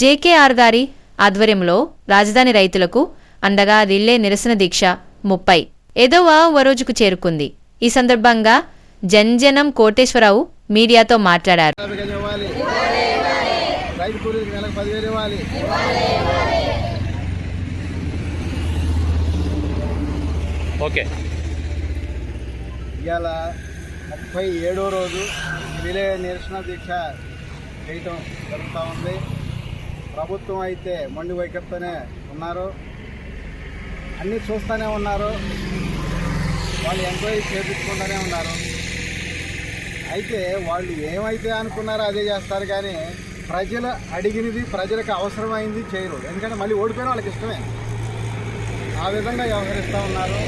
JKR గారి ఆధ్వర్యంలో రాజధాని రైతులకు అండగా రిల్లే నిరసన దీక్ష ముప్పై. ఏదవ రోజుకు చేరుకుంది. ఈ సందర్భంగా జంజనం కోటేశ్వరరావు మీడియాతో మాట్లాడారు. ఓకే. ఇవాళ ముప్పై ఏడో రోజు రిలే నిరసన దీక్ష చేయటం జరుగుతూ ఉంది. ప్రభుత్వం అయితే మొండి వైఖరితోనే ఉన్నారు. అన్నీ చూస్తూనే ఉన్నారు. వాళ్ళు ఎంక్వైరీ చేపించుకుంటూనే ఉన్నారు. అయితే వాళ్ళు ఏమైతే అనుకున్నారో అదే చేస్తారు కానీ ప్రజలు అడిగినది ప్రజలకు అవసరమైంది చేయరు. ఎందుకంటే మళ్ళీ ఓడిపోయిన వాళ్ళకి ఇష్టమే. ఆ విధంగా వ్యవహరిస్తూ ఉన్నారు.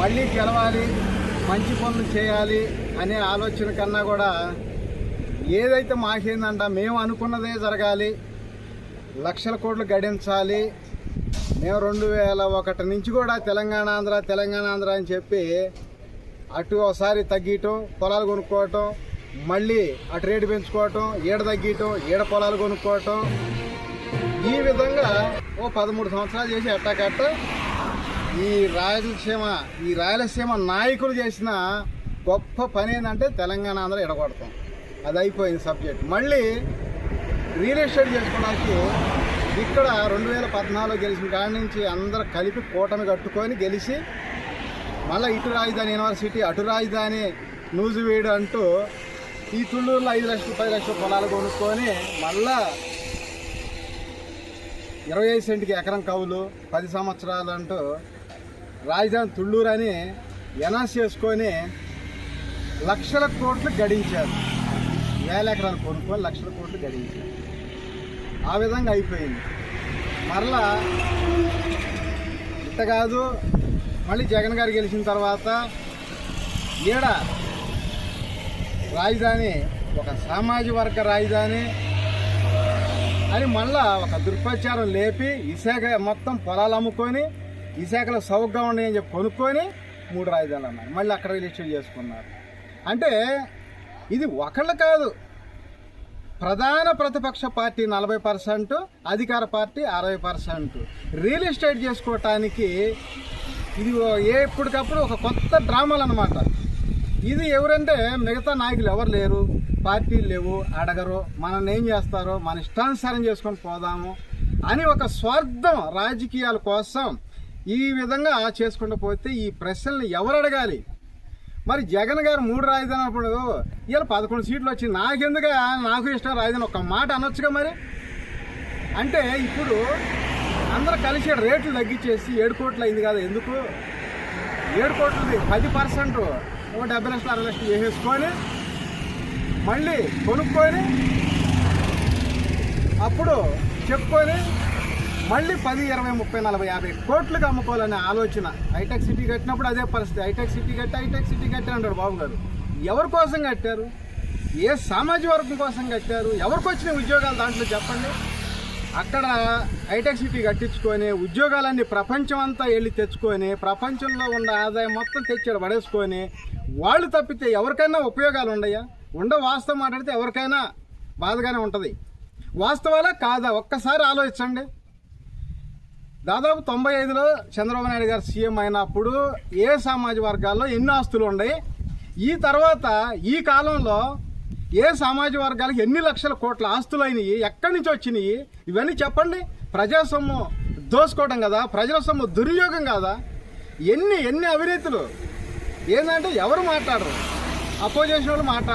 మళ్ళీ గెలవాలి మంచి పనులు చేయాలి అనే ఆలోచన కన్నా కూడా ఏదైతే మాకేందంట మేము అనుకున్నదే జరగాలి. లక్షల కోట్లు గడించాలి. మేము రెండు వేల ఒకటి నుంచి కూడా తెలంగాణ ఆంధ్ర తెలంగాణ ఆంధ్ర అని చెప్పి అటు ఒకసారి తగ్గియటం పొలాలు కొనుక్కోవటం మళ్ళీ అటు రేటు పెంచుకోవటం ఈడ తగ్గియటం ఈడ పొలాలు కొనుక్కోవటం. ఈ విధంగా ఓ పదమూడు సంవత్సరాలు చేసి ఎట్టాకట్ట ఈ రాయలసీమ ఈ రాయలసీమ నాయకులు చేసిన గొప్ప పని ఏంటంటే తెలంగాణ ఆంధ్ర ఎడగొడతాం. అది అయిపోయింది సబ్జెక్ట్. మళ్ళీ రియల్ ఎస్టేట్ చేసుకోవడానికి ఇక్కడ రెండు వేల పద్నాలుగు గెలిచిన కాడి నుంచి అందరూ కలిపి కూటమి కట్టుకొని గెలిచి మళ్ళీ ఇటు రాజధాని యూనివర్సిటీ అటు రాజధాని నూజివీడు అంటూ ఈ తుళ్ళూరులో ఐదు లక్షలు పది లక్షల పొలాలు కొనుక్కొని మళ్ళా ఇరవై ఐదు సెంట్కి ఎకరం కవులు పది సంవత్సరాలు అంటూ రాజధాని తుళ్ళూరు అని ఎనాస్ చేసుకొని లక్షల కోట్లు గడించారు. వేల ఎకరాలు కొనుక్కొని లక్షల కోట్లు గడించారు ఆ విధంగా అయిపోయింది. మరలా ఇంత కాదు మళ్ళీ జగన్ గారు గెలిచిన తర్వాత ఈడ రాజధాని ఒక సామాజిక వర్గ రాజధాని అని మళ్ళా ఒక దుర్ప్రచారం లేపి విశాఖ మొత్తం పొలాలు అమ్ముకొని విశాఖలో సౌగ్గా ఉన్నాయని చెప్పి కొనుక్కొని మూడు రాజధానులు అన్నారు మళ్ళీ అక్కడ రిజిస్టర్ చేసుకున్నారు. అంటే ఇది ఒకళ్ళు కాదు. ప్రధాన ప్రతిపక్ష పార్టీ నలభై పర్సెంట్ అధికార పార్టీ అరవై పర్సెంట్. రియల్ ఎస్టేట్ చేసుకోవటానికి ఇది ఓ- ఎప్పటికప్పుడు ఒక కొత్త డ్రామాలు అనమాట ఇది ఎవరంటే మిగతా నాయకులు ఎవరు లేరు పార్టీలు లేవు అడగరు మనల్ని ఏం చేస్తారో మన ఇష్టానుసారం చేసుకొని పోదాము అని ఒక స్వార్థం రాజకీయాల కోసం ఈ విధంగా చేసుకుంటూ పోతే ఈ ప్రశ్నల్ని ఎవరు అడగాలి? మరి జగన్ గారు మూడు రాజధాని అప్పుడు ఇలా పదకొండు సీట్లు వచ్చి నాకెందుకు నాకు ఇష్టం రాజధాని ఒక మాట అనొచ్చుగా మరి? అంటే ఇప్పుడు అందరూ కలిసి రేట్లు తగ్గించేసి ఏడు కోట్లు అయింది కదా ఎందుకు? ఏడు కోట్లది పది పర్సెంట్ ఓ డెబ్బై లక్షలు అరవై లక్షలు వేసేసుకొని మళ్ళీ కొనుక్కొని అప్పుడు చెప్పుకొని మళ్ళీ పది ఇరవై ముప్పై నలభై యాభై కోట్లకు అమ్ముకోవాలనే ఆలోచన. హైటెక్ సిటీ కట్టినప్పుడు అదే పరిస్థితి. హైటెక్ సిటీ కట్టి హైటెక్ సిటీ కట్టి అంటాడు బాబు గారు. ఎవరి కోసం కట్టారు? ఏ సామాజిక వర్గం కోసం కట్టారు? ఎవరికి వచ్చిన ఉద్యోగాలు దాంట్లో చెప్పండి. అక్కడ హైటెక్ సిటీ కట్టించుకొని ఉద్యోగాలన్నీ ప్రపంచం అంతా వెళ్ళి తెచ్చుకొని ప్రపంచంలో ఉన్న ఆదాయం మొత్తం తెచ్చాడు పడేసుకొని వాళ్ళు తప్పితే ఎవరికైనా ఉపయోగాలు ఉండయా? ఉండ వాస్తవం మాట్లాడితే ఎవరికైనా బాధగానే ఉంటుంది. వాస్తవాలా కాదా? ఒక్కసారి ఆలోచించండి. దాదాపు తొంభై ఐదులో చంద్రబాబు నాయుడు గారు సీఎం అయినప్పుడు ఏ సామాజిక వర్గాల్లో ఎన్ని ఆస్తులు ఉన్నాయి? ఈ తర్వాత ఈ కాలంలో ఏ సామాజిక వర్గాలకు ఎన్ని లక్షల కోట్ల ఆస్తులు అయినాయి? ఎక్కడి నుంచి వచ్చినాయి? ఇవన్నీ చెప్పండి. ప్రజా సొమ్ము దోసుకోవడం కదా. ప్రజల సొమ్ము దుర్యోగం కదా? ఎన్ని ఎన్ని అవినీతులు? ఏంటంటే ఎవరు మాట్లాడరు? అపోజిషన్ వాళ్ళు మాట్లాడరు.